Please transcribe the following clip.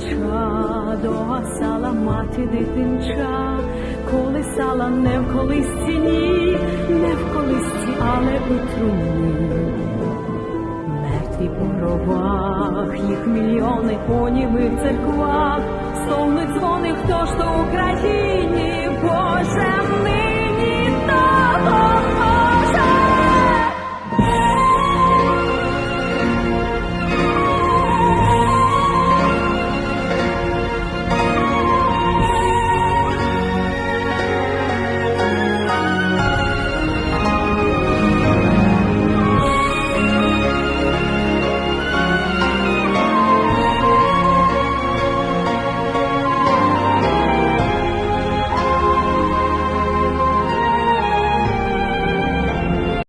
свіча догасала мати дитинча, колисала не в колисці, ні, не в колисці, але у труні. Мертві по гробах, їх мільйони понімих церквах, стогнуть дзвони, хто ж то Україні,